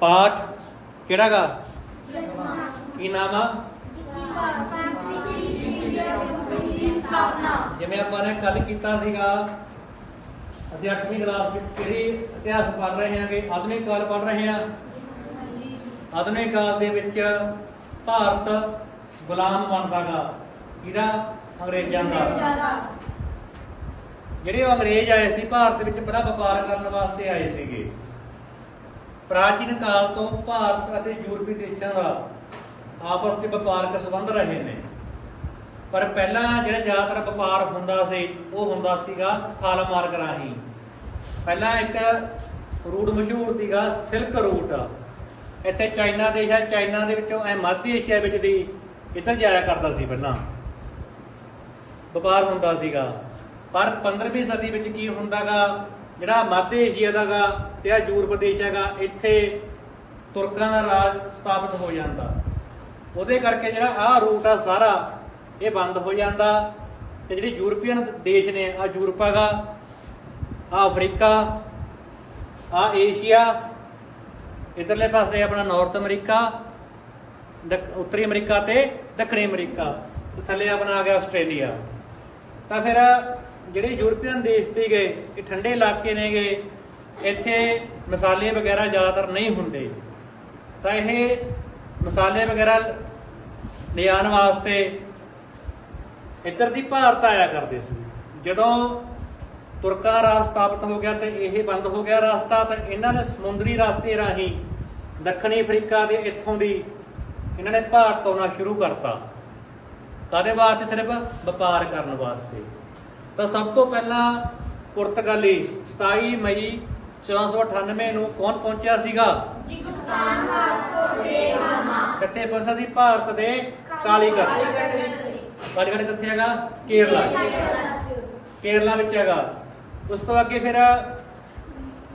ਪਾਠ ਕਿਹੜਾਗਾ? ਕੀ ਨਾਮ ਆ? ਜਿਵੇਂ ਆਪਾਂ ਨੇ ਕੱਲ ਕੀਤਾ ਸੀਗਾ, ਅਸੀਂ 8ਵੀਂ ਕਲਾਸ ਵਿੱਚ ਕਿਹੜੀ ਇਤਿਹਾਸ ਪੜ੍ਹ ਰਹੇ ਹਾਂਗੇ? ਆਧੁਨਿਕ ਕਾਲ ਪੜ੍ਹ ਰਹੇ ਹਾਂ। ਆਧੁਨਿਕ ਕਾਲ ਦੇ ਵਿੱਚ ਭਾਰਤ ਗੁਲਾਮ ਬਣਦਾਗਾ। ਇਹਦਾ ਅੰਗਰੇਜ਼ਾਂ ਦਾ। ਜਿਹੜੇ ਉਹ ਅੰਗਰੇਜ਼ ਆਏ ਸੀ, ਭਾਰਤ ਵਿੱਚ ਬੜਾ ਵਪਾਰ ਕਰਨ ਵਾਸਤੇ ਆਏ ਸੀਗੇ। ਪ੍ਰਾਚੀਨ ਕਾਲ ਤੋਂ ਭਾਰਤ ਅਤੇ ਯੂਰਪੀ ਦੇਸ਼ਾਂ ਦਾ ਆਪਸ ਵਿੱਚ ਵਪਾਰਕ ਸੰਬੰਧ ਰਹੇ ਨੇ। ਪਰ ਪਹਿਲਾਂ ਜਿਹੜਾ ਜ਼ਿਆਦਾਤਰ ਵਪਾਰ ਹੁੰਦਾ ਸੀ, ਉਹ ਹੁੰਦਾ ਸੀਗਾ ਥਲ ਮਾਰਗ ਰਾਹੀਂ। ਪਹਿਲਾਂ ਇੱਕ ਰੂਟ ਮਸ਼ਹੂਰ ਸੀਗਾ, ਸਿਲਕ ਰੂਟ। ਇੱਥੇ ਚਾਈਨਾ ਦੇਸ਼ ਹੈ, ਚਾਈਨਾ ਦੇ ਵਿੱਚੋਂ ਐ ਮੱਧ ਏਸ਼ੀਆ ਵਿੱਚ ਦੀ ਇੱਧਰ ਜਾਇਆ ਕਰਦਾ ਸੀ ਪਹਿਲਾਂ। ਵਪਾਰ ਹੁੰਦਾ ਸੀਗਾ। ਪਰ 15ਵੀਂ ਸਦੀ ਵਿੱਚ ਕੀ ਹੁੰਦਾਗਾ ਜਿਹੜਾ ਮੱਧ ਏਸ਼ੀਆ ਦਾਗਾ ਤੇ ਆ ਯੂਰਪ ਦੇਸ਼ ਹੈਗਾ, ਇੱਥੇ ਤੁਰਕਾਂ ਦਾ ਰਾਜ ਸਥਾਪਿਤ ਹੋ ਜਾਂਦਾ। ਉਹਦੇ ਕਰਕੇ ਜਿਹੜਾ ਆਹ ਰੂਟ ਆ ਸਾਰਾ, ਇਹ ਬੰਦ ਹੋ ਜਾਂਦਾ। ਤੇ ਜਿਹੜੇ ਯੂਰਪੀਅਨ ਦੇਸ਼ ਨੇ ਆ ਯੂਰਪ ਹੈਗਾ ਆ ਅਫਰੀਕਾ ਆ ਏਸ਼ੀਆ, ਇਧਰਲੇ ਪਾਸੇ ਆਪਣਾ ਨਾਰਥ ਅਮਰੀਕਾ ਦੱਖ- ਉੱਤਰੀ ਅਮਰੀਕਾ ਤੇ ਦੱਖਣੀ ਅਮਰੀਕਾ, ਤੇ ਥੱਲੇ ਆਪਣਾ ਆ ਗਿਆ ਆਸਟ੍ਰੇਲੀਆ। ਤਾਂ ਫਿਰ ਜਿਹੜੇ ਯੂਰਪੀਅਨ ਦੇਸ਼ ਸੀਗੇ ਇਹ ਠੰਡੇ ਇਲਾਕੇ ਨੇ ਗਏ, ਇੱਥੇ ਮਸਾਲੇ ਵਗੈਰਾ ਜ਼ਿਆਦਾਤਰ ਨਹੀਂ ਹੁੰਦੇ। ਤਾਂ ਇਹ ਮਸਾਲੇ ਵਗੈਰਾ ਲਿਆਉਣ ਵਾਸਤੇ ਇੱਧਰ ਦੀ ਭਾਰਤ ਆਇਆ ਕਰਦੇ ਸੀ। ਜਦੋਂ ਤੁਰਕਾਂ ਰਾਜ ਸਥਾਪਿਤ ਹੋ ਗਿਆ ਤੇ ਇਹ ਬੰਦ ਹੋ ਗਿਆ ਰਸਤਾ, ਤਾਂ ਇਹਨਾਂ ਨੇ ਸਮੁੰਦਰੀ ਰਸਤੇ ਰਾਹੀਂ ਦੱਖਣੀ ਅਫਰੀਕਾ ਦੇ ਇੱਥੋਂ ਦੀ ਇਹਨਾਂ ਨੇ ਭਾਰਤ ਆਉਣਾ ਸ਼ੁਰੂ ਕਰਤਾ। ਕਾਦੇ ਵਾਸਤੇ? ਸਿਰਫ ਵਪਾਰ ਕਰਨ ਵਾਸਤੇ। ਤਾਂ ਸਭ ਤੋਂ ਪਹਿਲਾਂ ਪੁਰਤਗਾਲੀ 27 ਮਈ 1498 ਨੂੰ ਕੌਣ ਪਹੁੰਚਿਆ ਸੀਗਾ? ਕਿੱਥੇ ਪਹੁੰਚਿਆ ਸੀ ਭਾਰਤ ਦੇ ਕਾਲੀਗੜ੍ਹ। ਕਾਲੀਗੜ੍ਹ ਕਿੱਥੇ ਹੈਗਾ? ਕੇਰਲਾ। ਕੇਰਲਾ ਵਿੱਚ ਹੈਗਾ। ਉਸ ਤੋਂ ਅੱਗੇ ਫਿਰ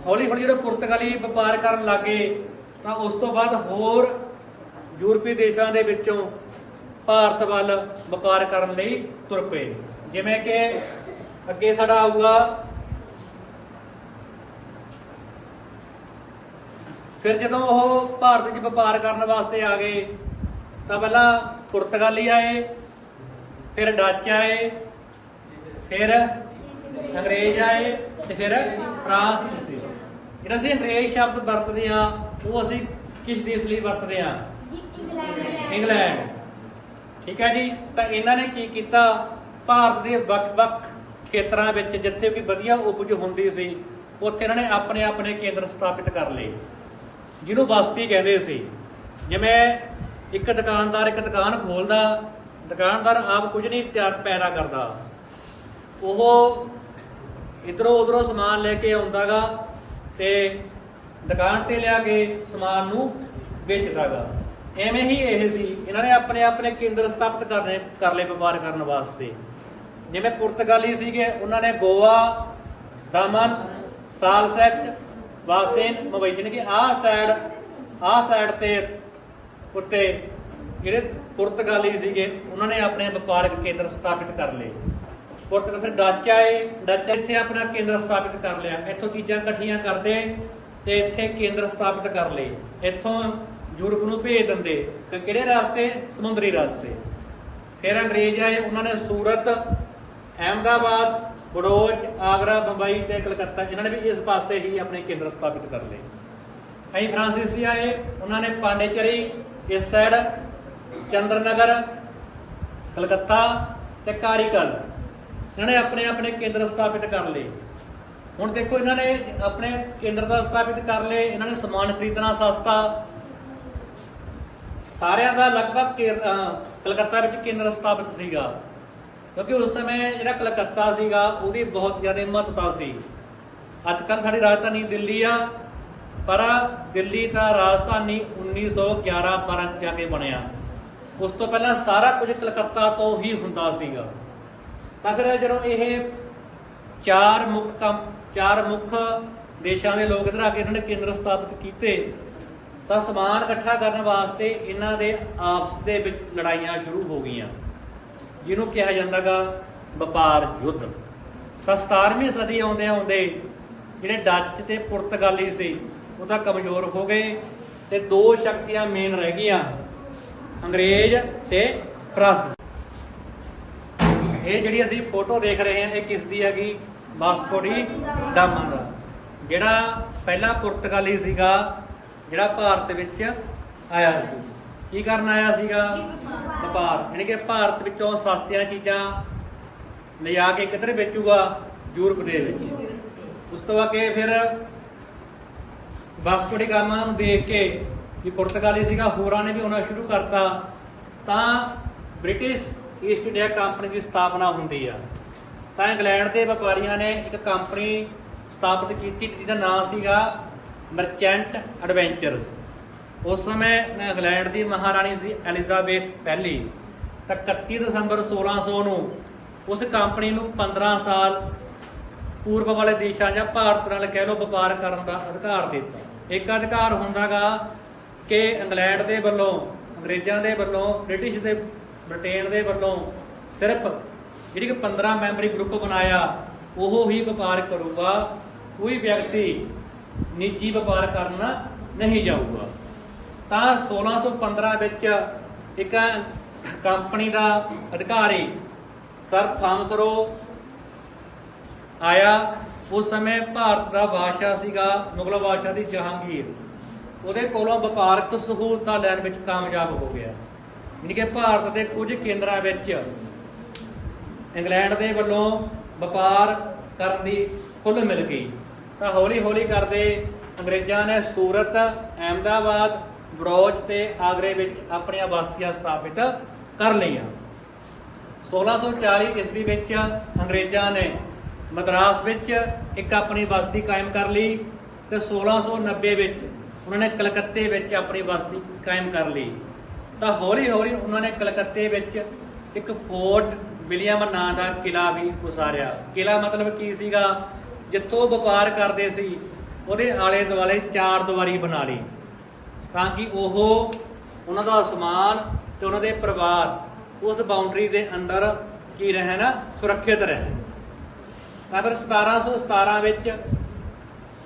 ਹੌਲੀ ਹੌਲੀ ਜਿਹੜੇ ਪੁਰਤਗਾਲੀ ਵਪਾਰ ਕਰਨ ਲੱਗੇ ਤਾਂ ਉਸ ਤੋਂ ਬਾਅਦ ਹੋਰ ਯੂਰਪੀ ਦੇਸ਼ਾਂ ਦੇ ਵਿੱਚੋਂ ਭਾਰਤ ਵੱਲ ਵਪਾਰ ਕਰਨ ਲਈ ਤੁਰ ਪਏ। ਜਿਵੇਂ ਕਿ ਅੱਗੇ ਸਾਡਾ ਆਊਗਾ। ਫਿਰ ਜਦੋਂ ਉਹ ਭਾਰਤ ਵਿੱਚ ਵਪਾਰ ਕਰਨ ਵਾਸਤੇ ਆ ਗਏ ਤਾਂ ਪਹਿਲਾਂ ਪੁਰਤਗਾਲੀ ਆਏ ਫਿਰ ਡੱਚ ਆਏ ਫਿਰ ਅੰਗਰੇਜ਼ ਆਏ ਤੇ ਫਿਰ ਫਰਾਂਸ ਸੀ। ਜਿਹੜਾ ਅਸੀਂ ਅੰਗਰੇਜ਼ ਸ਼ਬਦ ਵਰਤਦੇ ਆ ਉਹ ਅਸੀਂ ਕਿਸ ਦੇਸ਼ ਲਈ ਵਰਤਦੇ ਆ ਇੰਗਲੈਂਡ। ਠੀਕ ਹੈ ਜੀ? ਤਾਂ ਇਹਨਾਂ ਨੇ ਕੀ ਕੀਤਾ? ਭਾਰਤ ਦੇ ਵੱਖ-ਵੱਖ ਖੇਤਰਾਂ ਵਿੱਚ ਜਿੱਥੇ ਵੀ ਵਧੀਆ ਉਪਜ ਹੁੰਦੀ ਸੀ, ਉੱਥੇ ਇਹਨਾਂ ਨੇ ਆਪਣੇ ਆਪਣੇ ਕੇਂਦਰ ਸਥਾਪਿਤ ਕਰ ਲਏ। ਜਿਹਨੂੰ ਬਸਤੀ ਕਹਿੰਦੇ ਸੀ। ਜਿਵੇਂ ਇੱਕ ਦੁਕਾਨਦਾਰ ਇੱਕ ਦੁਕਾਨ ਖੋਲਦਾ, ਦੁਕਾਨਦਾਰ ਆਪ ਕੁਝ ਨਹੀਂ ਤਿਆਰ ਪੈਦਾ ਕਰਦਾ। ਉਹ ਇਧਰੋਂ ਉਧਰੋਂ ਸਮਾਨ ਲੈ ਕੇ ਆਉਂਦਾਗਾ ਤੇ ਦੁਕਾਨ ਤੇ ਲਿਆ ਕੇ ਸਮਾਨ ਨੂੰ ਵੇਚਦਾਗਾ। ਐਵੇਂ ਹੀ ਇਹ ਸੀ। ਇਹਨਾਂ ਨੇ ਆਪਣੇ ਆਪਣੇ ਕੇਂਦਰ ਸਥਾਪਿਤ ਕਰਨੇ ਕਰ ਲਏ ਵਪਾਰ ਕਰਨ ਵਾਸਤੇ। ਜਿਵੇਂ ਪੁਰਤਗਾਲੀ ਸੀਗੇ, ਉਹਨਾਂ ਨੇ ਗੋਆ, ਦਮਨ, ਸਾਲਸੈਟ, ਵਾਸੇਨ, ਮੁੰਬਈ, ਜਾਣੀ ਕਿ ਆਹ ਸਾਈਡ ਆਹ ਸਾਈਡ ਤੇ ਉੱਤੇ ਜਿਹੜੇ ਪੁਰਤਗਾਲੀ ਸੀਗੇ, ਉਹਨਾਂ ਨੇ ਆਪਣੇ ਵਪਾਰਕ ਕੇਂਦਰ ਸਥਾਪਿਤ ਕਰ ਲਏ। ਪੁਰਤਗਾਲ ਫਿਰ ਡੱਚ ਆਏ, ਡੱਚ ਇੱਥੇ ਆਪਣਾ ਕੇਂਦਰ ਸਥਾਪਿਤ ਕਰ ਲਿਆ। ਇੱਥੋਂ ਚੀਜ਼ਾਂ ਇਕੱਠੀਆਂ ਕਰਦੇ ਤੇ ਇੱਥੇ ਕੇਂਦਰ ਸਥਾਪਿਤ ਕਰ ਲਏ। ਇੱਥੋਂ ਯੂਰਪ ਨੂੰ ਭੇਜ ਦਿੰਦੇ। ਕਿਹੜੇ ਰਸਤੇ? ਸਮੁੰਦਰੀ ਰਸਤੇ। ਫਿਰ ਅੰਗਰੇਜ਼ ਆਏ, ਉਹਨਾਂ ਨੇ ਸੂਰਤ ਅਹਿਮਦਾਬਾਦ ਬੜੋਚ ਆਗਰਾ, ਬੰਬਈ ਤੇ ਕਲਕੱਤਾ, ਇਹਨਾਂ ਨੇ ਵੀ ਇਸ ਪਾਸੇ ਹੀ ਆਪਣੇ ਕੇਂਦਰ ਸਥਾਪਿਤ ਕਰ ਲਏ। ਅਸੀਂ ਫਰਾਂਸੀਸੀ ਆਏ, ਉਹਨਾਂ ਨੇ ਪਾਂਡੇਚਰੀ, ਇਸ ਸਾਈਡ ਚੰਦਰਨਗਰ, ਕਲਕੱਤਾ ਤੇ ਕਾਰੀਕਲ ਇਹਨਾਂ ਨੇ ਆਪਣੇ ਆਪਣੇ ਕੇਂਦਰ ਸਥਾਪਿਤ ਕਰ ਲਏ। ਹੁਣ ਦੇਖੋ ਇਹਨਾਂ ਨੇ ਆਪਣੇ ਕੇਂਦਰ ਦਾ ਸਥਾਪਿਤ ਕਰ ਲਏ, ਇਹਨਾਂ ਨੇ ਸਮਾਨ ਖਰੀਦਣਾ ਸਸਤਾ। ਸਾਰਿਆਂ ਦਾ ਲਗਭਗ ਕੇਰ- ਕਲਕੱਤਾ ਵਿੱਚ ਕੇਂਦਰ ਸਥਾਪਿਤ ਸੀਗਾ। ਕਿਉਂਕਿ ਉਸ ਸਮੇਂ ਜਿਹੜਾ ਕਲਕੱਤਾ ਸੀਗਾ, ਉਹਦੀ ਬਹੁਤ ਜ਼ਿਆਦਾ ਮਹੱਤਤਾ ਸੀ। ਅੱਜ ਕੱਲ ਸਾਡੀ ਰਾਜਧਾਨੀ ਦਿੱਲੀ ਆ, ਪਰ ਦਿੱਲੀ ਦਾ ਰਾਜਧਾਨੀ 1911 12 ਜਾ ਕੇ ਬਣਿਆ। ਉਸ ਤੋਂ ਪਹਿਲਾਂ ਸਾਰਾ ਕੁਝ ਕਲਕੱਤਾ ਤੋਂ ਹੀ ਹੁੰਦਾ ਸੀਗਾ। ਤਾਂ ਫਿਰ ਜਦੋਂ ਇਹ ਚਾਰ ਮੁੱਖ ਕੰਮ, ਚਾਰ ਮੁੱਖ ਦੇਸ਼ਾਂ ਦੇ ਲੋਕ ਇਧਰ ਆ ਕੇ ਇਹਨਾਂ ਨੇ ਕੇਂਦਰ ਸਥਾਪਿਤ ਕੀਤੇ, ਤਾਂ ਸਮਾਨ ਇਕੱਠਾ ਕਰਨ ਵਾਸਤੇ ਇਹਨਾਂ ਦੇ ਆਪਸ ਦੇ ਵਿੱਚ ਲੜਾਈਆਂ ਸ਼ੁਰੂ ਹੋ ਗਈਆਂ। ਜਿਹਨੂੰ ਕਿਹਾ ਜਾਂਦਾਗਾ ਵਪਾਰ ਯੁੱਧ। ਤਾਂ 17ਵੀਂ ਸਦੀ ਆਉਂਦੇ ਆਉਂਦੇ ਜਿਹੜੇ ਡੱਚ ਤੇ ਪੁਰਤਗਾਲੀ ਸੀ, ਉਹ ਤਾਂ ਕਮਜ਼ੋਰ ਹੋ ਗਏ ਤੇ ਦੋ ਸ਼ਕਤੀਆਂ ਮੇਨ ਰਹਿ ਗਈਆਂ, ਅੰਗਰੇਜ਼ ਤੇ ਫਰਾਂਸੀ। ਇਹ ਜਿਹੜੀ ਅਸੀਂ ਫੋਟੋ ਦੇਖ ਰਹੇ ਹਾਂ, ਇਹ ਕਿਸ ਦੀ ਹੈਗੀ? ਵਾਸਕੋ ਡੀ ਦਾ। ਜਿਹੜਾ ਪਹਿਲਾ ਪੁਰਤਗਾਲੀ ਸੀਗਾ, ਜਿਹੜਾ ਭਾਰਤ ਵਿੱਚ ਆਇਆ ਸੀ। ਕੀ ਕਰਨ ਆਇਆ ਸੀਗਾ? ਵਪਾਰ ਯਾਨੀ ਕਿ ਭਾਰਤ ਵਿੱਚੋਂ ਸਸਤੀਆਂ ਚੀਜ਼ਾਂ ਲਿਜਾ ਕੇ ਕਿੱਧਰ ਵੇਚੂਗਾ? ਯੂਰਪ ਦੇ ਵਿੱਚ। ਉਸ ਤੋਂ ਬਾਅਦ ਕਿ ਫਿਰ ਵਾਸਕੋ ਡੀ ਗਾਮਾ ਨੂੰ ਦੇਖ ਕੇ ਵੀ ਪੁਰਤਗਾਲੀ ਸੀਗਾ, ਹੋਰਾਂ ਨੇ ਵੀ ਆਉਣਾ ਸ਼ੁਰੂ ਕਰਤਾ। ਤਾਂ ਬ੍ਰਿਟਿਸ਼ ਈਸਟ ਇੰਡੀਆ ਕੰਪਨੀ ਦੀ ਸਥਾਪਨਾ ਹੁੰਦੀ ਆ। ਤਾਂ ਇੰਗਲੈਂਡ ਦੇ ਵਪਾਰੀਆਂ ਨੇ ਇੱਕ ਕੰਪਨੀ ਸਥਾਪਿਤ ਕੀਤੀ ਜਿਹਦਾ ਨਾਮ ਸੀਗਾ ਮਰਚੈਂਟ ਐਡਵੈਂਚਰਸ। ਉਸ ਸਮੇਂ ਇੰਗਲੈਂਡ ਦੀ ਮਹਾਰਾਣੀ ਸੀ ਐਲਿਜ਼ਾਬੇਥ ਪਹਿਲੀ ਤਾਂ 31 ਦਸੰਬਰ 1600 ਨੂੰ ਉਸ ਕੰਪਨੀ ਨੂੰ 15 ਸਾਲ ਪੂਰਬ ਵਾਲੇ ਦੇਸ਼ਾਂ ਜਾਂ ਭਾਰਤ ਨਾਲ ਕਹਿ ਲਓ ਵਪਾਰ ਕਰਨ ਦਾ ਅਧਿਕਾਰ ਦਿੱਤਾ। ਇੱਕ ਅਧਿਕਾਰ ਹੁੰਦਾਗਾ ਕਿ ਇੰਗਲੈਂਡ ਦੇ ਵੱਲੋਂ, ਅੰਗਰੇਜ਼ਾਂ ਦੇ ਵੱਲੋਂ, ਬ੍ਰਿਟਿਸ਼ ਦੇ, ਬ੍ਰਿਟੇਨ ਦੇ ਵੱਲੋਂ ਸਿਰਫ ਜਿਹੜੀ ਕਿ 15 ਮੈਂਬਰੀ ਗਰੁੱਪ ਬਣਾਇਆ, ਉਹ ਹੀ ਵਪਾਰ ਕਰੂਗਾ, ਕੋਈ ਵਿਅਕਤੀ ਨਿੱਜੀ ਵਪਾਰ ਕਰਨ ਨਹੀਂ ਜਾਊਗਾ। ਤਾਂ 1615 ਵਿੱਚ ਇੱਕ ਕੰਪਨੀ ਦਾ ਅਧਿਕਾਰੀ ਸਰ ਥਾਮਸਰੋ ਆਇਆ। ਉਸ ਸਮੇਂ ਭਾਰਤ ਦਾ ਬਾਦਸ਼ਾਹ ਸੀਗਾ, ਮੁਗਲ ਬਾਦਸ਼ਾਹ ਦੀ ਜਹਾਂਗੀਰ। ਉਹਦੇ ਕੋਲੋਂ ਵਪਾਰਕ ਸਹੂਲਤਾਂ ਲੈਣ ਵਿੱਚ ਕਾਮਯਾਬ ਹੋ ਗਿਆ। ਯਾਨੀ ਕਿ ਭਾਰਤ ਦੇ ਕੁਝ ਕੇਂਦਰਾਂ ਵਿੱਚ ਇੰਗਲੈਂਡ ਦੇ ਵੱਲੋਂ ਵਪਾਰ ਕਰਨ ਦੀ ਖੁੱਲ੍ਹ ਮਿਲ ਗਈ। ਤਾਂ ਹੌਲੀ ਹੌਲੀ ਕਰਦੇ ਅੰਗਰੇਜ਼ਾਂ ਨੇ ਸੂਰਤ, ਅਹਿਮਦਾਬਾਦ ਬੜੌਚ ਤੇ ਆਗਰੇ ਵਿੱਚ ਆਪਣੀਆਂ ਬਸਤੀਆਂ ਸਥਾਪਿਤ ਕਰ ਲਈਆਂ। 1640 ਈਸਵੀ ਵਿੱਚ ਅੰਗਰੇਜ਼ਾਂ ਨੇ ਮਦਰਾਸ ਵਿੱਚ ਇੱਕ ਆਪਣੀ ਬਸਤੀ ਕਾਇਮ ਕਰ ਲਈ ਤੇ 1690 ਵਿੱਚ ਉਹਨਾਂ ਨੇ ਕਲਕੱਤੇ ਵਿੱਚ ਆਪਣੀ ਬਸਤੀ ਕਾਇਮ ਕਰ ਲਈ। ਤਾਂ ਹੌਲੀ ਹੌਲੀ ਉਹਨਾਂ ਨੇ ਕਲਕੱਤੇ ਵਿੱਚ ਇੱਕ ਫੋਰਟ ਵਿਲੀਅਮ ਨਾਂ ਦਾ ਕਿਲਾ ਵੀ ਉਸਾਰਿਆ। ਕਿਲਾ ਮਤਲਬ ਕੀ ਸੀਗਾ? ਜਿੱਥੋਂ ਵਪਾਰ ਕਰਦੇ ਸੀ, ਉਹਦੇ ਆਲੇ ਦੁਆਲੇ ਚਾਰ ਦੀਵਾਰੀ ਬਣਾ ਲਈ। ਤਾਂ ਕਿ ਉਹ ਉਹਨਾਂ ਦਾ ਸਮਾਨ ਤੇ ਉਹਨਾਂ ਦੇ ਪਰਿਵਾਰ ਉਸ ਬਾਉਂਡਰੀ ਦੇ ਅੰਦਰ ਕੀ ਰਹਿਣ ਸੁਰੱਖਿਅਤ ਰਹਿਣ ਤਾਂ ਫਿਰ 1717 ਵਿੱਚ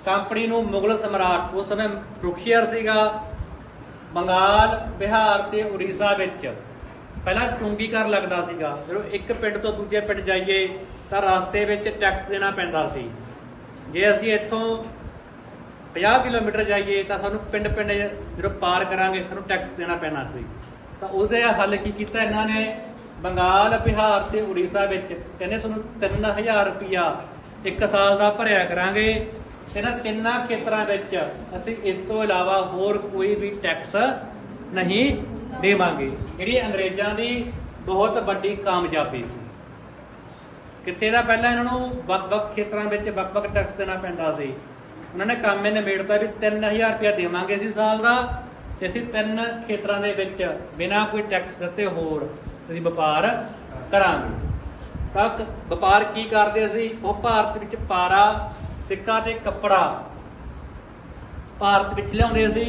ਕੰਪਨੀ ਨੂੰ ਮੁਗਲ ਸਮਰਾਟ, ਉਸ ਸਮੇਂ ਰੁਖੀਅਰ ਸੀਗਾ, ਬੰਗਾਲ, ਬਿਹਾਰ ਤੇ ਉੜੀਸਾ ਵਿੱਚ, ਪਹਿਲਾਂ ਚੁੰਗੀ ਕਰ ਲੱਗਦਾ ਸੀਗਾ, ਜਦੋਂ ਇੱਕ ਪਿੰਡ ਤੋਂ ਦੂਜੇ ਪਿੰਡ ਜਾਈਏ ਤਾਂ ਰਸਤੇ ਵਿੱਚ ਟੈਕਸ ਦੇਣਾ ਪੈਂਦਾ ਸੀ। ਜੇ ਅਸੀਂ ਇੱਥੋਂ 50 ਕਿਲੋਮੀਟਰ ਜਾਈਏ ਤਾਂ ਸਾਨੂੰ ਪਿੰਡ ਪਿੰਡ ਜਦੋਂ ਪਾਰ ਕਰਾਂਗੇ, ਸਾਨੂੰ ਟੈਕਸ ਦੇਣਾ ਪੈਣਾ ਸੀ। ਤਾਂ ਉਸਦੇ ਹੱਲ ਕੀ ਕੀਤਾ ਇਹਨਾਂ ਨੇ? ਬੰਗਾਲ, ਬਿਹਾਰ ਤੇ ਉੜੀਸਾ ਵਿੱਚ ਕਹਿੰਦੇ ਤੁਹਾਨੂੰ 3000 ਰੁਪਿਆ ਇੱਕ ਸਾਲ ਦਾ ਭਰਿਆ ਕਰਾਂਗੇ। ਇਹਨਾਂ ਤਿੰਨਾਂ ਖੇਤਰਾਂ ਵਿੱਚ ਅਸੀਂ ਇਸ ਤੋਂ ਇਲਾਵਾ ਹੋਰ ਕੋਈ ਵੀ ਟੈਕਸ ਨਹੀਂ ਦੇਵਾਂਗੇ। ਜਿਹੜੀ ਅੰਗਰੇਜ਼ਾਂ ਦੀ ਬਹੁਤ ਵੱਡੀ ਕਾਮਯਾਬੀ ਸੀ। ਕਿੱਥੇ ਦਾ ਪਹਿਲਾਂ ਇਹਨਾਂ ਨੂੰ? ਵੱਖ-ਵੱਖ ਖੇਤਰਾਂ ਵਿੱਚ ਵੱਖ-ਵੱਖ ਟੈਕਸ ਦੇਣਾ ਪੈਂਦਾ ਸੀ। ਉਹਨਾਂ ਨੇ ਕੰਮ ਇਹਨੇ ਮੇੜਤਾ ਵੀ 3000 ਰੁਪਇਆ ਦੇਵਾਂਗੇ ਅਸੀਂ ਸਾਲ ਦਾ ਤੇ ਅਸੀਂ ਤਿੰਨ ਖੇਤਰਾਂ ਦੇ ਵਿੱਚ ਬਿਨਾਂ ਕੋਈ ਟੈਕਸ ਦਿੱਤੇ ਹੋਰ ਅਸੀਂ ਵਪਾਰ ਕਰਾਂਗੇ। ਤਾਂ ਵਪਾਰ ਕੀ ਕਰਦੇ ਅਸੀਂ? ਉਹ ਭਾਰਤ ਵਿੱਚ ਪਾਰਾ, ਸਿੱਕਾ ਤੇ ਕੱਪੜਾ ਭਾਰਤ ਵਿੱਚ ਲਿਆਉਂਦੇ ਸੀ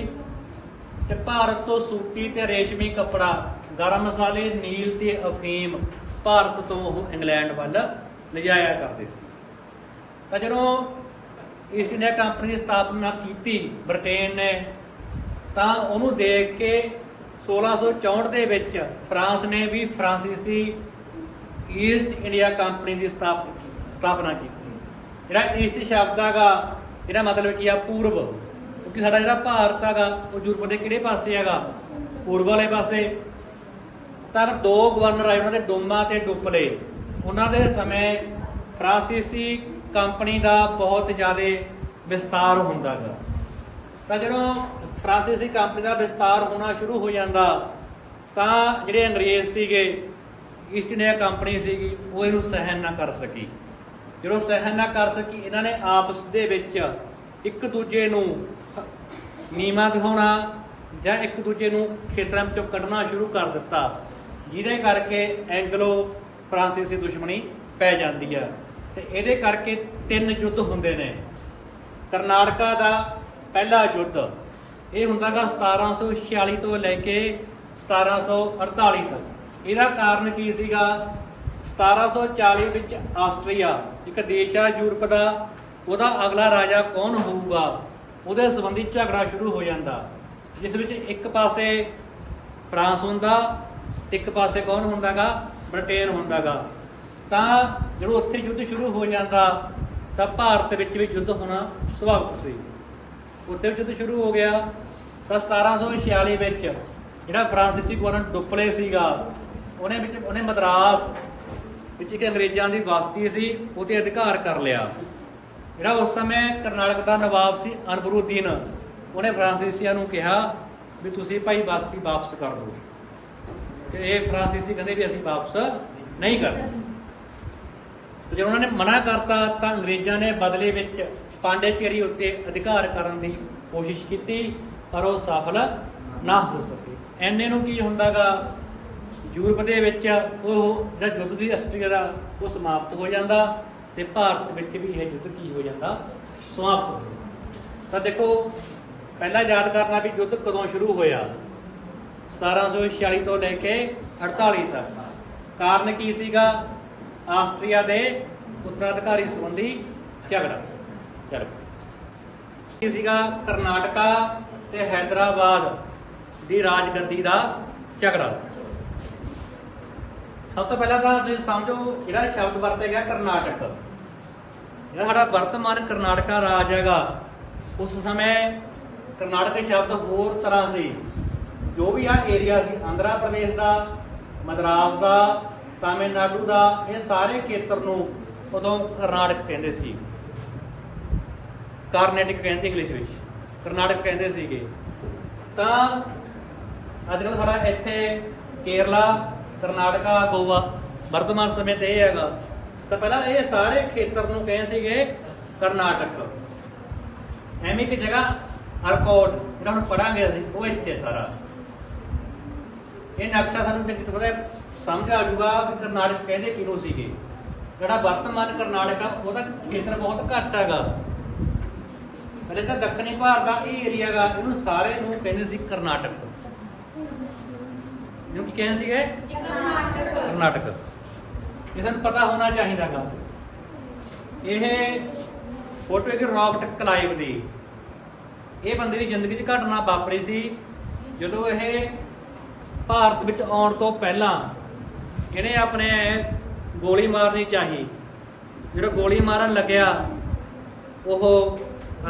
ਤੇ ਭਾਰਤ ਤੋਂ ਸੂਤੀ ਤੇ ਰੇਸ਼ਮੀ ਕੱਪੜਾ, ਗਰਮ ਮਸਾਲੇ, ਨੀਲ ਤੇ ਅਫੀਮ ਭਾਰਤ ਤੋਂ ਉਹ ਇੰਗਲੈਂਡ ਵੱਲ ਲਿਜਾਇਆ ਕਰਦੇ ਸੀ। ਤਾਂ ਜਦੋਂ ਈਸਟ ਇੰਡੀਆ ਕੰਪਨੀ ਦੀ ਸਥਾਪਨਾ ਕੀਤੀ ਬ੍ਰਿਟੇਨ ਨੇ, ਤਾਂ ਉਹਨੂੰ ਦੇਖ ਕੇ 1664 ਦੇ ਵਿੱਚ ਫਰਾਂਸ ਨੇ ਵੀ ਫਰਾਂਸੀਸੀ ਈਸਟ ਇੰਡੀਆ ਕੰਪਨੀ ਦੀ ਸਥਾਪ- ਸਥਾਪਨਾ ਕੀਤੀ। ਜਿਹੜਾ ਈਸਟ ਸ਼ਬਦ ਹੈਗਾ, ਇਹਦਾ ਮਤਲਬ ਕੀ ਆ? ਪੂਰਬ ਕਿਉਂਕਿ ਸਾਡਾ ਜਿਹੜਾ ਭਾਰਤ ਹੈਗਾ, ਉਹ ਯੂਰਪ ਦੇ ਕਿਹੜੇ ਪਾਸੇ ਹੈਗਾ? ਪੂਰਬ ਵਾਲੇ ਪਾਸੇ। ਤਾਂ ਦੋ ਗਵਰਨਰ ਆਏ, ਉਹਨਾਂ ਦੇ ਡੋਮਾ ਤੇ ਡੁਪਲੇ। ਉਹਨਾਂ ਦੇ ਸਮੇਂ ਫਰਾਂਸੀਸੀ ਕੰਪਨੀ ਦਾ ਬਹੁਤ ਜ਼ਿਆਦਾ ਵਿਸਤਾਰ ਹੁੰਦਾ ਗਾ। ਤਾਂ ਜਦੋਂ ਫਰਾਂਸੀਸੀ ਕੰਪਨੀ ਦਾ ਵਿਸਤਾਰ ਹੋਣਾ ਸ਼ੁਰੂ ਹੋ ਜਾਂਦਾ, ਤਾਂ ਜਿਹੜੇ ਅੰਗਰੇਜ਼ ਸੀਗੇ ਈਸਟ ਇੰਡੀਆ ਕੰਪਨੀ ਸੀਗੀ, ਉਹ ਇਹਨੂੰ ਸਹਿਨ ਨਾ ਕਰ ਸਕੀ। ਜਦੋਂ ਸਹਿਨ ਨਾ ਕਰ ਸਕੀ, ਇਹਨਾਂ ਨੇ ਆਪਸ ਦੇ ਵਿੱਚ ਇੱਕ ਦੂਜੇ ਨੂੰ ਨੀਮਾ ਦਿਖਾਉਣਾ ਜਾਂ ਇੱਕ ਦੂਜੇ ਨੂੰ ਖੇਤਰਾਂ ਵਿੱਚੋਂ ਕੱਢਣਾ ਸ਼ੁਰੂ ਕਰ ਦਿੱਤਾ। ਜਿਹਦੇ ਕਰਕੇ ਐਂਗਲੋ ਫਰਾਂਸੀਸੀ ਦੁਸ਼ਮਣੀ ਪੈ ਜਾਂਦੀ ਆ। ਤੇ ਇਹਦੇ ਕਰਕੇ ਤਿੰਨ ਯੁੱਧ ਹੁੰਦੇ ਨੇ। ਕਰਨਾਟਕਾ ਦਾ ਪਹਿਲਾ ਯੁੱਧ, ਇਹ ਹੁੰਦਾਗਾ 1746 ਤੋਂ ਲੈ ਕੇ 1748 ਤੱਕ। ਇਹਦਾ ਕਾਰਨ ਕੀ ਸੀਗਾ? 1740 ਵਿੱਚ ਆਸਟਰੀਆ, ਇੱਕ ਦੇਸ਼ ਆ ਯੂਰਪ ਦਾ, ਉਹਦਾ ਅਗਲਾ ਰਾਜਾ ਕੌਣ ਹੋਊਗਾ? ਉਹਦੇ ਸੰਬੰਧੀ ਝਗੜਾ ਸ਼ੁਰੂ ਹੋ ਜਾਂਦਾ। ਜਿਸ ਵਿੱਚ ਇੱਕ ਪਾਸੇ ਫਰਾਂਸ ਹੁੰਦਾ, ਇੱਕ ਪਾਸੇ ਕੌਣ ਹੁੰਦਾਗਾ? ਬ੍ਰਿਟੇਨ ਹੁੰਦਾਗਾ। ਤਾਂ ਜਦੋਂ ਉੱਥੇ ਯੁੱਧ ਸ਼ੁਰੂ ਹੋ ਜਾਂਦਾ, ਤਾਂ ਭਾਰਤ ਵਿੱਚ ਵੀ ਯੁੱਧ ਹੋਣਾ ਸੁਭਾਵਿਕ ਸੀ। ਉੱਥੇ ਵੀ ਯੁੱਧ ਸ਼ੁਰੂ ਹੋ ਗਿਆ, ਤਾਂ 1746 ਵਿੱਚ ਜਿਹੜਾ ਫਰਾਂਸੀਸੀ ਗਵਰਨਰ ਡੁਪਲੇ ਸੀਗਾ, ਉਹਨੇ ਵਿੱਚ, ਉਹਨੇ ਮਦਰਾਸ ਵਿੱਚ ਇੱਕ ਅੰਗਰੇਜ਼ਾਂ ਦੀ ਬਸਤੀ ਸੀ, ਉਹਤੇ ਅਧਿਕਾਰ ਕਰ ਲਿਆ। ਜਿਹੜਾ ਉਸ ਸਮੇਂ ਕਰਨਾਟਕ ਦਾ ਨਵਾਬ ਸੀ ਅਨਬਰੂਦੀਨ ਉਹਨੇ ਫਰਾਂਸੀਸੀਆਂ ਨੂੰ ਕਿਹਾ ਵੀ ਤੁਸੀਂ ਭਾਈ ਬਸਤੀ ਵਾਪਸ ਕਰ ਦਿਓ। ਤੇ ਇਹ ਫਰਾਂਸੀਸੀ ਕਹਿੰਦੇ ਵੀ ਅਸੀਂ ਵਾਪਸ ਨਹੀਂ ਕਰਦੇ। ਤੇ ਜਦੋਂ ਉਹਨਾਂ ਨੇ ਮਨਾ ਕਰਤਾ ਤਾਂ ਅੰਗਰੇਜ਼ਾਂ ਨੇ ਬਦਲੇ ਵਿੱਚ ਪਾਂਡੇਚੇਰੀ ਉੱਤੇ ਅਧਿਕਾਰ ਕਰਨ ਦੀ ਕੋਸ਼ਿਸ਼ ਕੀਤੀ, ਪਰ ਉਹ ਸਫਲ ਨਾ ਹੋ ਸਕੇ। ਐਨੇ ਨੂੰ ਕੀ ਹੁੰਦਾਗਾ? ਯੂਰਪ ਦੇ ਵਿੱਚ ਉਹ ਜਿਹੜਾ ਯੁੱਧ ਦੀ ਅਸਟਰੀਆ ਦਾ ਉਹ ਸਮਾਪਤ ਹੋ ਜਾਂਦਾ ਤੇ ਭਾਰਤ ਵਿੱਚ ਵੀ ਇਹ ਯੁੱਧ ਕੀ ਹੋ ਜਾਂਦਾ? ਸਮਾਪਤ ਹੋ ਜਾਂਦਾ। ਤਾਂ ਦੇਖੋ, ਪਹਿਲਾਂ ਯਾਦ ਕਰਨਾ ਵੀ ਯੁੱਧ ਕਦੋਂ ਸ਼ੁਰੂ ਹੋਇਆ? 1746 ਤੋਂ ਲੈ ਕੇ 48 ਤੱਕ। ਕਾਰਨ ਕੀ ਸੀਗਾ? ਆਸਟਰੀਆ ਦੇ ਉੱਤਰਾਧਿਕਾਰੀ ਸੰਬੰਧੀ ਝਗੜਾ। ਝਗੜਾ। ਕੀ ਸੀਗਾ ਕਰਨਾਟਕਾ ਤੇ ਹੈਦਰਾਬਾਦ ਦੀ ਰਾਜਗੱਦੀ ਦਾ ਝਗੜਾ। ਸਭ ਤੋਂ ਪਹਿਲਾਂ ਤਾਂ ਤੁਸੀਂ ਸਮਝੋ, ਜਿਹੜਾ ਸ਼ਬਦ ਵਰਤਿਆ ਗਿਆ ਕਰਨਾਟਕ। ਜਿਹੜਾ ਸਾਡਾ ਵਰਤਮਾਨ ਕਰਨਾਟਕਾ ਰਾਜ ਹੈਗਾ, ਉਸ ਸਮੇਂ ਕਰਨਾਟਕ ਸ਼ਬਦ ਹੋਰ ਤਰ੍ਹਾਂ ਸੀ। ਜੋ ਵੀ ਆ ਏਰੀਆ ਸੀ, ਆਂਧਰਾ ਪ੍ਰਦੇਸ਼ ਦਾ, ਮਦਰਾਸ ਦਾ ਤਾਮਿਲਨਾਡੂ ਦਾ ਇਹ ਸਾਰੇ ਖੇਤਰ ਨੂੰ ਉਦੋਂ ਕਰਨਾਟਕ ਕਹਿੰਦੇ ਸੀ। ਕਾਰਨੈਟਿਕ ਕਹਿੰਦੇ ਇੰਗਲਿਸ਼ ਵਿੱਚ। ਕਰਨਾਟਕ ਕਹਿੰਦੇ ਸੀਗੇ। ਤਾਂ ਅੱਜ ਕੱਲ੍ਹ ਸਾਡਾ ਇੱਥੇ ਕੇਰਲਾ, ਕਰਨਾਟਕਾ, ਗੋਆ ਵਰਤਮਾਨ ਸਮੇਂ ਤੇ ਇਹ ਹੈਗਾ। ਤਾਂ ਪਹਿਲਾਂ ਇਹ ਸਾਰੇ ਖੇਤਰ ਨੂੰ ਕਹੇ ਸੀਗੇ ਕਰਨਾਟਕ। ਐਵੇਂ ਇੱਕ ਜਗ੍ਹਾ ਅਰਕੋਟ ਜਿਹੜਾ ਹੁਣ ਪੜਾਂਗੇ ਅਸੀਂ, ਉਹ ਇੱਥੇ ਸਾਰਾ। ਇਹ ਨਕਸ਼ਾ ਸਾਨੂੰ ਚੰਗੀ ਤਰ੍ਹਾਂ ਸਮਝ ਆ ਜਾਊਗਾ ਕਿ ਕਰਨਾਟਕ ਕਹਿੰਦੇ ਕਿਹਨੂੰ ਸੀਗੇ। ਜਿਹੜਾ ਵਰਤਮਾਨ ਕਰਨਾਟਕ ਆ, ਉਹਦਾ ਖੇਤਰ ਬਹੁਤ ਘੱਟ ਹੈਗਾ। ਪਹਿਲੇ ਤਾਂ ਦੱਖਣੀ ਭਾਰਤ ਦਾ ਇਹ ਏਰੀਆ ਗਾ ਇਹਨੂੰ ਸਾਰੇ ਨੂੰ ਕਹਿੰਦੇ ਸੀ ਕਰਨਾਟਕ। ਜੋ ਕੀ ਕਹਿੰਦੇ ਸੀਗੇ? ਕਰਨਾਟਕ। ਇਹ ਸਾਨੂੰ ਪਤਾ ਹੋਣਾ ਚਾਹੀਦਾ ਗਾ ਇਹ ਫੋਟੋ ਇੱਕ ਰਾਬਰਟ ਕਲਾਈਵ ਦੀ। ਇਹ ਬੰਦੇ ਦੀ ਜ਼ਿੰਦਗੀ 'ਚ ਘਟਨਾ ਵਾਪਰੀ ਸੀ। ਜਦੋਂ ਇਹ ਭਾਰਤ ਵਿੱਚ ਆਉਣ ਤੋਂ ਪਹਿਲਾਂ ਇਹਨੇ ਆਪਣੇ ਗੋਲੀ ਮਾਰਨੀ ਚਾਹੀ। ਜਿਹੜਾ ਗੋਲੀ ਮਾਰਨ ਲੱਗਿਆ, ਉਹ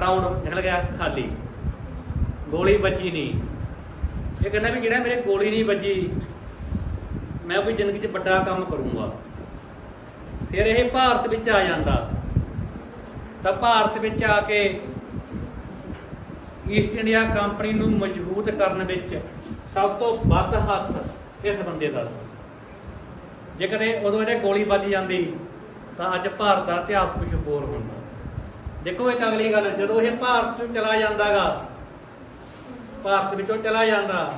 ਰਾਉਂਡ ਨਿਕਲ ਗਿਆ ਖਾਲੀ। ਗੋਲੀ ਵੱਜੀ ਨਹੀਂ। ਇਹ ਕਹਿੰਦਾ ਵੀ ਜਿਹੜਾ ਮੇਰੇ ਗੋਲੀ ਨਹੀਂ ਵੱਜੀ, ਮੈਂ ਕੋਈ ਜ਼ਿੰਦਗੀ 'ਚ ਵੱਡਾ ਕੰਮ ਕਰੂੰਗਾ। ਫਿਰ ਇਹ ਭਾਰਤ ਵਿੱਚ ਆ ਜਾਂਦਾ। ਤਾਂ ਭਾਰਤ ਵਿੱਚ ਆ ਕੇ ਈਸਟ ਇੰਡੀਆ ਕੰਪਨੀ ਨੂੰ ਮਜ਼ਬੂਤ ਕਰਨ ਵਿੱਚ ਸਭ ਤੋਂ ਵੱਧ ਹੱਥ ਇਸ ਬੰਦੇ ਦਾ ਸੀ। ਜੇ ਕਦੇ ਉਦੋਂ ਇਹਦੇ ਗੋਲੀ ਵੱਜ ਜਾਂਦੀ, ਤਾਂ ਅੱਜ ਭਾਰਤ ਦਾ ਇਤਿਹਾਸ ਕੁਝ ਹੋਰ ਹੁੰਦਾ। ਦੇਖੋ ਇੱਕ ਅਗਲੀ ਗੱਲ, ਜਦੋਂ ਇਹ ਭਾਰਤ ਤੋਂ ਚਲਾ ਜਾਂਦਾਗਾ, ਭਾਰਤ ਵਿੱਚੋਂ ਚਲਾ ਜਾਂਦਾ,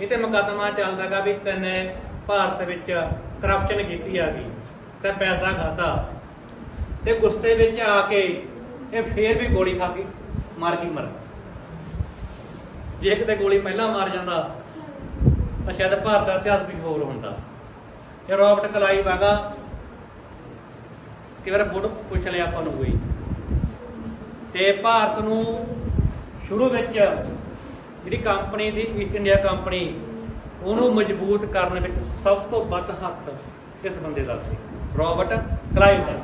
ਇਹ ਤੇ ਮੁਕੱਦਮਾ ਚੱਲਦਾਗਾ ਵੀ ਤੈਨੇ ਭਾਰਤ ਵਿੱਚ ਕਰਪਸ਼ਨ ਕੀਤੀ ਆ ਗਈ, ਤੇ ਪੈਸਾ ਖਾਦਾ ਤੇ ਗੁੱਸੇ ਵਿੱਚ ਆ ਕੇ ਇਹ ਫੇਰ ਵੀ ਗੋਲੀ ਖਾ ਕੇ ਮਰ ਗਈ ਮਰ ਜੇ ਕਿਤੇ ਗੋਲੀ ਪਹਿਲਾਂ ਮਾਰ ਜਾਂਦਾ, ਤਾਂ ਸ਼ਾਇਦ ਭਾਰਤ ਦਾ ਇਤਿਹਾਸ ਵੀ ਹੋਰ ਹੁੰਦਾ। ਇਹ ਰਾਬਰਟ ਕਲਾਈਵ ਹੈਗਾ ਕਿ ਵਾਰ ਬੁੱਢ ਪੁੱਛ ਲਿਆ ਆਪਾਂ ਨੂੰ ਕੋਈ। ਤੇ ਭਾਰਤ ਨੂੰ ਸ਼ੁਰੂ ਵਿੱਚ ਜਿਹੜੀ ਕੰਪਨੀ ਦੀ ਈਸਟ ਇੰਡੀਆ ਕੰਪਨੀ, ਉਹਨੂੰ ਮਜ਼ਬੂਤ ਕਰਨ ਵਿੱਚ ਸਭ ਤੋਂ ਵੱਧ ਹੱਥ ਇਸ ਬੰਦੇ ਦਾ ਸੀ ਰਾਬਰਟ ਕਲਾਈਵ ਦਾ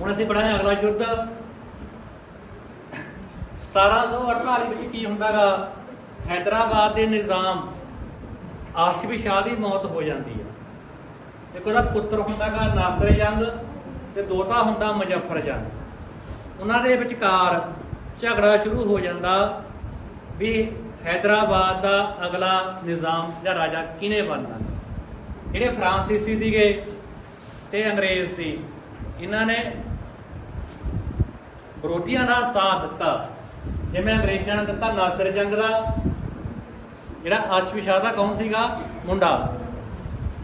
ਹੁਣ ਅਸੀਂ ਪੜਾਂਗੇ ਅਗਲਾ ਯੁੱਧ। 1748 ਵਿੱਚ ਕੀ ਹੁੰਦਾਗਾ? ਹੈਦਰਾਬਾਦ ਦੇ ਨਿਜ਼ਾਮ ਆਸ਼ਫੀ ਸ਼ਾਹ ਦੀ ਮੌਤ ਹੋ ਜਾਂਦੀ ਹੈ ਇੱਕ ਉਹਦਾ ਪੁੱਤਰ ਹੁੰਦਾਗਾ ਨਾਸਰ ਜੰਗ ਤੇ ਦੋਤਾ ਹੁੰਦਾ ਮੁਜ਼ੱਫਰ ਜੰਗ। ਉਹਨਾਂ ਦੇ ਵਿਚਕਾਰ ਝਗੜਾ ਸ਼ੁਰੂ ਹੋ ਜਾਂਦਾ ਵੀ ਹੈਦਰਾਬਾਦ ਦਾ ਅਗਲਾ ਨਿਜ਼ਾਮ ਜਾਂ ਰਾਜਾ ਕਿਹਨੇ ਬਣਨਾ? ਜਿਹੜੇ ਫਰਾਂਸੀਸੀ ਸੀਗੇ ਤੇ ਅੰਗਰੇਜ਼ ਸੀ। ਇਹਨਾਂ ਨੇ ਵਿਰੋਧੀਆਂ ਦਾ ਸਾਥ ਦਿੱਤਾ। ਜਿਵੇਂ ਅੰਗਰੇਜ਼ਾਂ ਨੇ ਦਿੱਤਾ ਨਾਸਰ ਜੰਗ ਦਾ ਜਿਹੜਾ ਆਸ਼ਫੀ ਦਾ ਕੌਣ ਸੀਗਾ? ਮੁੰਡਾ।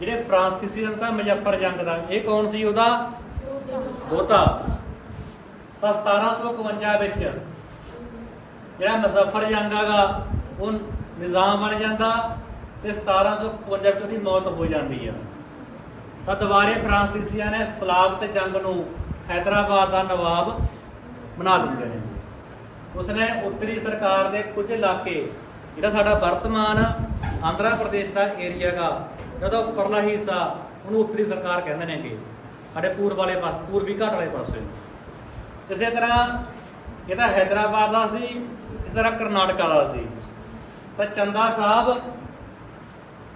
ਜਿਹੜੇ ਫਰਾਂਸੀਸੀ ਨੇ ਮੁਜ਼ੱਫਰ ਜੰਗ ਦਾ। ਇਹ ਕੌਣ ਸੀ ਉਹਦਾ? ਦੋਤਾ ਤਾਂ 1751 ਵਿੱਚ ਜਿਹੜਾ ਮੁਜ਼ੱਫਰ ਜੰਗ ਹੈਗਾ ਉਹ ਨਿਜ਼ਾਮ ਬਣ ਜਾਂਦਾ ਤੇ 1751 ਵਿੱਚ ਉਹਦੀ ਮੌਤ ਹੋ ਜਾਂਦੀ ਆ। ਤਾਂ ਦੁਬਾਰੇ ਫਰਾਂਸੀਸੀਆਂ ਨੇ ਸਲਾਬਤ ਜੰਗ ਨੂੰ ਹੈਦਰਾਬਾਦ ਦਾ ਨਵਾਬ ਬਣਾ ਦਿੰਦੇ ਨੇ। ਉਸਨੇ ਉੱਤਰੀ ਸਰਕਾਰ ਦੇ ਕੁਝ ਇਲਾਕੇ ਜਿਹੜਾ ਸਾਡਾ ਵਰਤਮਾਨ ਆਂਧਰਾ ਪ੍ਰਦੇਸ਼ ਦਾ ਏਰੀਆ ਗਾ ਉਹਦਾ ਉੱਪਰਲਾ ਹਿੱਸਾ, ਉਹਨੂੰ ਉੱਤਰੀ ਸਰਕਾਰ ਕਹਿੰਦੇ ਨੇਗੇ। ਸਾਡੇ ਪੂਰਬ ਵਾਲੇ ਪਾਸ, ਪੂਰਬੀ ਘਾਟ ਵਾਲੇ ਪਾਸੇ। ਇਸੇ ਤਰ੍ਹਾਂ ਇਹਦਾ ਹੈਦਰਾਬਾਦ ਦਾ ਸੀ, ਇਸ ਤਰ੍ਹਾਂ ਕਰਨਾਟਕਾ ਦਾ ਸੀ। ਤਾਂ ਚੰਦਾ ਸਾਹਿਬ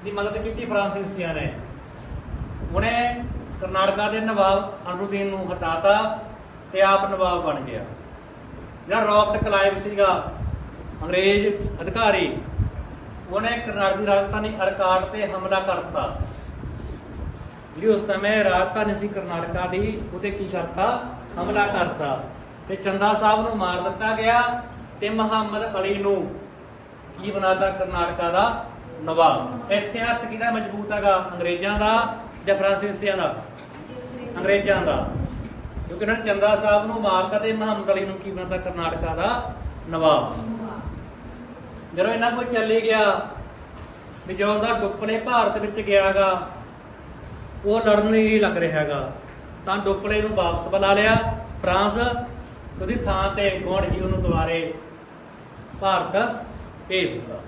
ਦੀ ਮਦਦ ਕੀਤੀ ਫਰਾਂਸੀਸੀਆਂ ਨੇ। ਉਹਨੇ ਕਰਨਾਟਕਾ ਦੇ ਨਵਾਬ ਅਨੁਦੀਨ ਨੂੰ ਹਟਾਤਾ ਤੇ ਆਪ ਨਵਾਬ ਬਣ ਗਿਆ। ਜਿਹੜਾ ਰਾਬਰਟ ਕਲਾਈਵ ਸੀਗਾ ਅੰਗਰੇਜ਼ ਅਧਿਕਾਰੀ, ਉਹਨੇ ਕਰਨਾਟਕ ਦੀ ਰਾਜਧਾਨੀ ਅਰਕਾਟ ਤੇ ਹਮਲਾ ਕਰਤਾ। ਜਿਹੜੀ ਉਸ ਸਮੇਂ ਰਾਜਧਾਨੀ ਸੀ ਕਰਨਾਟਕਾ ਦੀ ਉਹਤੇ ਕੀ ਕਰਤਾ? ਹਮਲਾ ਕਰਤਾ। ਤੇ ਚੰਦਾ ਸਾਹਿਬ ਨੂੰ ਮਾਰ ਦਿੱਤਾ ਗਿਆ ਤੇ ਮੁਹੰਮਦ ਅਲੀ ਨੂੰ ਕੀ ਬਣਾਤਾ ਕਰਨਾਟਕਾ ਦਾ? ਨਵਾਬ। ਇੱਥੇ ਹੱਥ ਕਿਹਦਾ ਮਜ਼ਬੂਤ ਹੈਗਾ? ਅੰਗਰੇਜ਼ਾਂ ਦਾ ਜਾਂ ਫਰਾਂਸੀਸੀਆਂ ਦਾ? ਅੰਗਰੇਜ਼ਾਂ ਦਾ। ਕਿਉਂਕਿ ਉਹਨਾਂ ਨੇ ਚੰਦਾ ਸਾਹਿਬ ਨੂੰ ਮਾਰਤਾ ਤੇ ਮੁਹੰਮਦ ਅਲੀ ਨੂੰ ਕੀ ਬਣਾਤਾ? ਕਰਨਾਟਕਾ ਦਾ ਨਵਾਬ। ਜਦੋਂ ਇਹਨਾਂ ਕੋਲ ਚੱਲੀ ਗਿਆ। ਵੀ ਜਦੋਂ ਦਾ ਡੁੱਪਲੇ ਭਾਰਤ ਵਿੱਚ ਗਿਆਗਾ, ਉਹ ਲੜਨ ਹੀ ਲੱਗ ਰਿਹਾ ਹੈਗਾ ਤਾਂ ਡੁੱਪਲੇ ਨੂੰ ਵਾਪਸ ਬੁਲਾ ਲਿਆ। ਫਰਾਂਸ ਉਹਦੀ ਥਾਂ ਤੇ ਗੌੜ ਜੀ ਉਹਨੂੰ ਦੁਬਾਰੇ? ਭਾਰਤ ਭੇਜ ਦਿੱਤਾ।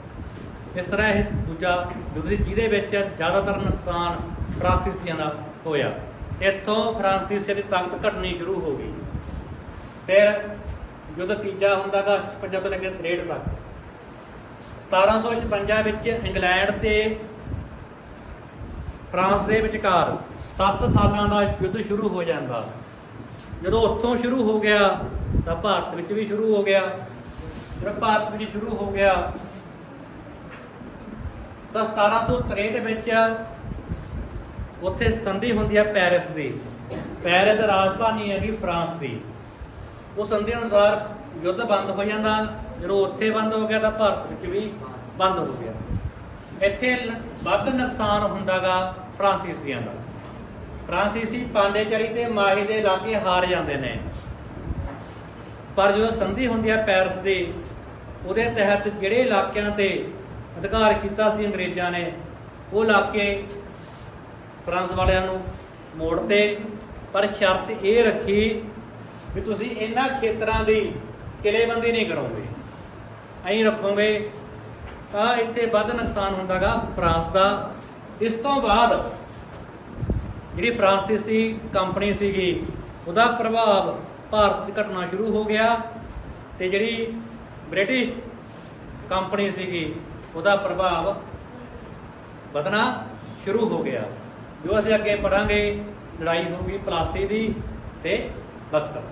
ਇਸ ਤਰ੍ਹਾਂ ਇਹ ਦੂਜਾ ਯੁੱਧ ਜਿਹਦੇ ਵਿੱਚ ਜ਼ਿਆਦਾਤਰ ਨੁਕਸਾਨ ਫਰਾਂਸੀਸੀਆਂ ਦਾ ਹੋਇਆ। ਇੱਥੋਂ ਫਰਾਂਸੀਸੀਆਂ ਦੀ ਤਾਕਤ ਘਟਣੀ ਸ਼ੁਰੂ ਹੋ ਗਈ। ਫਿਰ ਯੁੱਧ ਤੀਜਾ ਹੁੰਦਾਗਾ 56 ਤੋਂ 63 ਤੱਕ। 1756 ਵਿੱਚ ਇੰਗਲੈਂਡ ਤੇ ਫਰਾਂਸ ਦੇ ਵਿਚਕਾਰ 7 ਸਾਲਾਂ ਦਾ ਯੁੱਧ ਸ਼ੁਰੂ ਹੋ ਜਾਂਦਾ। ਜਦੋਂ ਉੱਥੋਂ ਸ਼ੁਰੂ ਹੋ ਗਿਆ, ਤਾਂ ਭਾਰਤ ਵਿੱਚ ਵੀ ਸ਼ੁਰੂ ਹੋ ਗਿਆ। ਜਦੋਂ ਭਾਰਤ ਵਿੱਚ ਸ਼ੁਰੂ ਹੋ ਗਿਆ, ਤਾਂ 1763 ਵਿੱਚ ਉੱਥੇ ਸੰਧੀ ਹੁੰਦੀ ਹੈ ਪੈਰਿਸ ਦੀ। ਪੈਰਿਸ ਰਾਜਧਾਨੀ ਹੈਗੀ ਫਰਾਂਸ ਦੀ। ਉਹ ਸੰਧੀ ਅਨੁਸਾਰ ਯੁੱਧ ਬੰਦ ਹੋ ਜਾਂਦਾ, ਜਦੋਂ ਉੱਥੇ ਬੰਦ ਹੋ ਗਿਆ ਤਾਂ ਭਾਰਤ ਵਿੱਚ ਵੀ ਬੰਦ ਹੋ ਗਿਆ। ਇੱਥੇ ਵੱਧ ਨੁਕਸਾਨ ਹੁੰਦਾਗਾ ਫਰਾਂਸੀਸੀਆਂ ਦਾ। ਫਰਾਂਸੀਸੀ ਪਾਂਡੇਚਰੀ ਤੇ ਮਾਹੀ ਦੇ ਇਲਾਕੇ ਹਾਰ ਜਾਂਦੇ ਨੇ। ਪਰ ਜੋ ਸੰਧੀ ਹੁੰਦੀ ਹੈ ਪੈਰਿਸ ਦੀ, ਉਹਦੇ ਤਹਿਤ ਜਿਹੜੇ ਇਲਾਕਿਆਂ ਤੇ ਅਧਿਕਾਰ ਕੀਤਾ ਸੀ ਅੰਗਰੇਜ਼ਾਂ ਨੇ, ਉਹ ਇਲਾਕੇ ਫਰਾਂਸ ਵਾਲਿਆਂ ਨੂੰ ਮੋੜਤੇ। ਪਰ ਸ਼ਰਤ ਇਹ ਰੱਖੀ ਵੀ ਤੁਸੀਂ ਇਹਨਾਂ ਖੇਤਰਾਂ ਦੀ ਕਿਲੇਬੰਦੀ ਨਹੀਂ ਕਰੋਗੇ। ਐਂ ਰੱਖੋਗੇ, ਤਾਂ ਇੱਥੇ ਵੱਧ ਨੁਕਸਾਨ ਹੁੰਦਾਗਾ ਫਰਾਂਸ ਦਾ। ਇਸ ਤੋਂ ਬਾਅਦ ਜਿਹੜੀ ਫਰਾਂਸੀਸੀ ਕੰਪਨੀ ਸੀਗੀ, ਉਹਦਾ ਪ੍ਰਭਾਵ ਭਾਰਤ 'ਚ ਘਟਣਾ ਸ਼ੁਰੂ ਹੋ ਗਿਆ ਤੇ ਜਿਹੜੀ ਬ੍ਰਿਟਿਸ਼ ਕੰਪਨੀ ਸੀਗੀ, ਉਹਦਾ ਪ੍ਰਭਾਵ ਵਧਣਾ ਸ਼ੁਰੂ ਹੋ ਗਿਆ। ਜੋ ਅਸੀਂ ਅੱਗੇ ਪੜਾਂਗੇ, ਲੜਾਈ ਹੋਊਗੀ, ਪਲਾਸੀ ਦੀ ਤੇ ਬਕਸਰ